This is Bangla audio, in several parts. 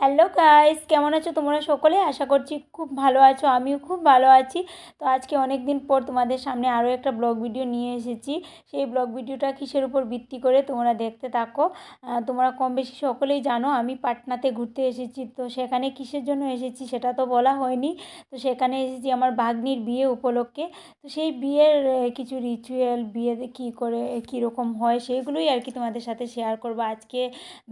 হ্যালো গাইস কেমন আছো তোমরা সকলে? আশা করছি খুব ভালো আছো। আমিও খুব ভালো আছি। তো আজকে অনেক দিন পর তোমাদের সামনে আরও একটা ব্লগ ভিডিও নিয়ে এসেছি। সেই ব্লগ ভিডিওটা কিসের উপর ভিত্তি করে তোমরা দেখতে থাকো? তোমরা কম বেশি সকলেই জানো, আমি পাটনাতে ঘুরতে এসেছি। তো সেখানে কিসের জন্য এসেছি সেটা তো বলা হয়নি। তো সেখানে এসেছি আমার ভাগ্নির বিয়ে উপলক্ষে। তো সেই বিয়ের কিছু রিচুয়াল বিয়েতে কী করে কীরকম হয় সেগুলোই আর কি তোমাদের সাথে শেয়ার করব। আজকে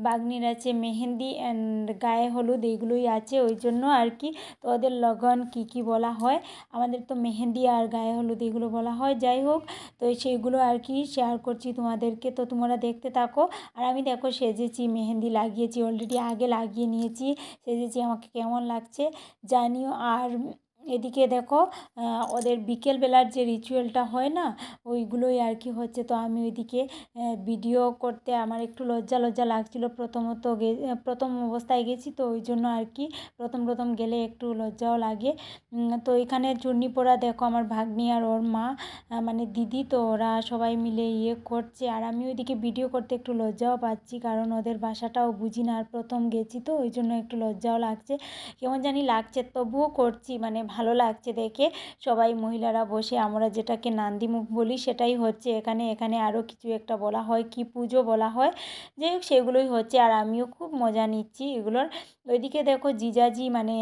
বাগ্নির আছে মেহেন্দি অ্যান্ড গায়ে হলুদ এইগুলোই আছে, ওই জন্য আর কি। তো ওদের লগন কি কি বলা হয়? আমাদের তো মেহেন্দি আর গায়ে হলুদ এগুলো বলা হয়, যাই হোক। তো সেইগুলো আর কি শেয়ার করছি তোমাদেরকে। তো তোমরা দেখতে থাকো। আর আমি দেখো সেজেছি, মেহেন্দি লাগিয়েছি অলরেডি আগে লাগিয়ে নিয়েছি। সেজেছি, আমাকে কেমন লাগছে জানিও। আর এদিকে দেখো ওদের বিকেলবেলার যে রিচুয়ালটা হয় না, ওইগুলোই আর কি হচ্ছে। তো আমি ওইদিকে ভিডিও করতে আমার একটু লজ্জা লজ্জা লাগছিল। প্রথমত গে, প্রথম অবস্থায় গেছি তো ওই জন্য আর কি, প্রথম প্রথম গেলে একটু লজ্জাও লাগে। তো এখানে চুন্নি পোড়া দেখো, আমার ভাগ্নি আর ওর মা মানে দিদি, তো ওরা সবাই মিলে ইয়ে করছে। আর আমি ওইদিকে ভিডিও করতে একটু লজ্জাও পাচ্ছি, কারণ ওদের ভাষাটাও বুঝি না, আর প্রথম গেছি তো, ওই জন্য একটু লজ্জাও লাগছে। কেমন জানি লাগছে, তবুও করছি মানে ভালো লাগছে দেখে। সবাই মহিলারা বসে আমরা যেটাকে নান্দিমুখ বলি সেটাই হচ্ছে এখানে। এখানে আরও কিছু একটা বলা হয়, কি পুজো বলা হয়। যাই হোক সেগুলোই হচ্ছে আর আমিও খুব মজা নিচ্ছি এগুলোর। ওইদিকে দেখো জিজাজি মানে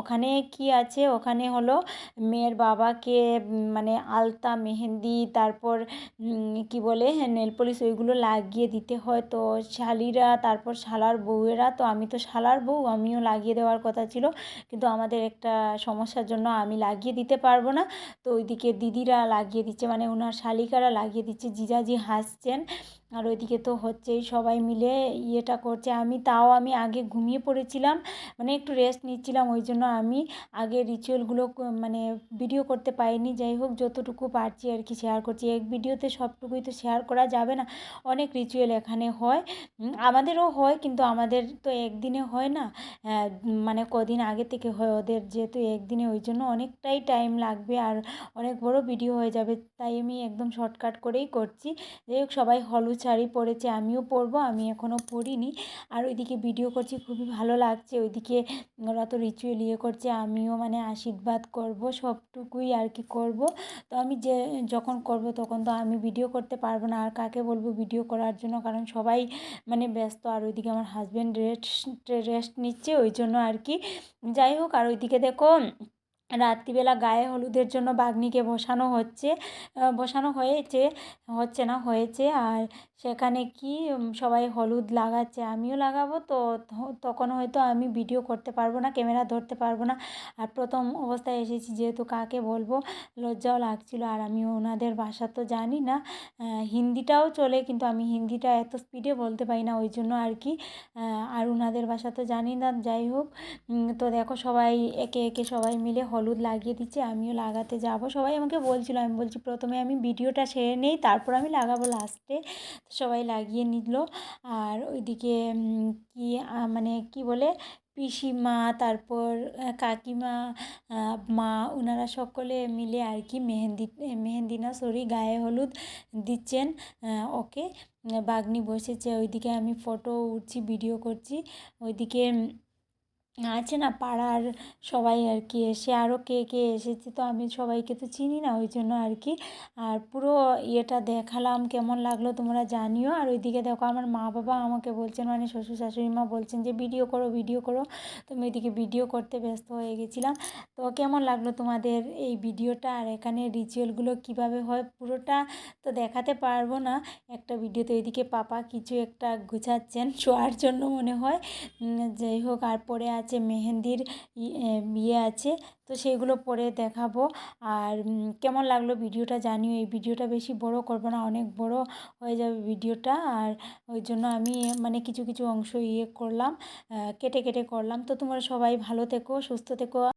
ওখানে কি আছে? ওখানে হলো মেয়ের বাবাকে মানে আলতা, মেহেন্দি, তারপর কি বলে নেল পলিশ ওইগুলো লাগিয়ে দিতে হয়। তো শালিরা, তারপর শালার বউয়েরা, তো আমি তো শালার বউ, আমিও লাগিয়ে দেওয়ার কথা ছিল। কিন্তু আমাদের একটা সমস্যার জন্য আমি লাগিয়ে দিতে পারব না। তো ওইদিকে দিদিরা লাগিয়ে দিচ্ছে মানে ওনার শালিকারা লাগিয়ে দিচ্ছে, জিজাজি হাসছেন। আর ওইদিকে তো হচ্ছেই, সবাই মিলে ইয়েটা করছে। আমি তাও আমি আগে ঘুমিয়ে পড়েছিলাম মানে একটু রেস্ট নিচ্ছিলাম ওই জন্য আমি আগে রিচুয়ালগুলো মানে ভিডিও করতে পারিনি। যাই হোক, যতটুকু পারছি আর কি শেয়ার করছি। এক ভিডিওতে সবটুকুই তো শেয়ার করা যাবে না, অনেক রিচুয়াল এখানে হয়। আমাদেরও হয়, কিন্তু আমাদের তো একদিনে হয় না। মানে কদিন আগে থেকে হয় ওদের যেহেতু একদিনে ওই জন্য অনেকটাই টাইম লাগবে আর অনেক বড় ভিডিও হয়ে যাবে। তাই আমি একদম শর্টকাট করেই করছি। যাই হোক, সবাই হলুদ শাড়ি পরেছে, আমিও পরবো, আমি এখনও পরিনি। আর ওইদিকে ভিডিও করছি, খুবই ভালো লাগছে। ওইদিকে ওরা তো রিচুয়াল ইয়ে করছে, আমিও মানে আশীর্বাদ করব, সবটুকুই আর কি করব। তো আমি যে যখন করব তখন তো আমি ভিডিও করতে পারব না, আর কাকে বলব ভিডিও করার জন্য? কারণ সবাই মানে ব্যস্ত, আর ওইদিকে আমার হাজব্যান্ড রেস্ট রেস্ট নিচ্ছে, ওই জন্য আর কি। যাই হোক, আর ওইদিকে দেখো রাত্রিবেলা গায়ে হলুদের জন্য বাঘনিকে বসানো হচ্ছে বসানো হয়েছে, হচ্ছে না, হয়েছে। আর সেখানে কি সবাই হলুদ লাগাচ্ছে, আমিও লাগাবো তো তখন হয়তো আমি ভিডিও করতে পারব না ক্যামেরা ধরতে পারব না। আর প্রথম অবস্থায় এসেছি যেহেতু কাকে বলব, লজ্জাও লাগছিল। আর আমি ওনাদের ভাষা তো জানি না হিন্দিটাও চলে, কিন্তু আমি হিন্দিটা এত স্পিডে বলতে পারি না, ওই জন্য আর কি আর ওনাদের ভাষা তো জানি না, যাই হোক। তো দেখো সবাই, একে একে সবাই মিলে হলুদ লাগিয়ে দিচ্ছে, আমিও লাগাতে যাব। সবাই আমাকে বলছিলো, আমি বলছি, প্রথমে আমি ভিডিওটা সেরে নেই, তারপর আমি লাগাবো লাস্টে সবাই লাগিয়ে নিল। আর ওইদিকে কি মানে কি বলে, পিসিমা, তারপর কাকিমা মা ওনারা সকলে মিলে আর কি মেহেন্দি মেহেন্দি না সরি গায়ে হলুদ দিচ্ছেন ওকে। বাগনি বসেছে, ওইদিকে আমি ফটো উঠছি ভিডিও করছি। ওইদিকে আছে না পাড়ার সবাই আর কি এসে আরও কে কে এসেছে তো আমি সবাইকে তো চিনি না ওই জন্য আর কি। আর পুরো ইয়েটা দেখালাম, কেমন লাগল তোমরা জানিও। আর ওইদিকে দেখো আমার মা বাবা আমাকে বলছেন মানে শ্বশুর শাশুড়ি মা বলছেন যে, ভিডিও করো ভিডিও করো। তো আমি ওইদিকে ভিডিও করতে ব্যস্ত হয়ে গেছিলাম। তো কেমন লাগল তোমাদের এই ভিডিওটা আর এখানে রিচুয়ালগুলো কীভাবে হয়? পুরোটা তো দেখাতে পারব না। একটা ভিডিওতে ওইদিকে পাপা কিছু একটা গুছাচ্ছেন, শোয়ার জন্য মনে হয়। যাই হোক, আর পরে আছে, মেহেন্দির ইয়ে আছে, তো সেইগুলো পরে দেখাবো। আর কেমন লাগল ভিডিওটা জানিও, এই ভিডিওটা বেশি বড় করব না, অনেক বড় হয়ে যাবে ভিডিওটা। আর ওই জন্য আমি মানে কিছু কিছু অংশ ইয়ে করলাম কেটে কেটে করলাম। তো তোমরা সবাই ভালো থেকো, সুস্থ থেকো।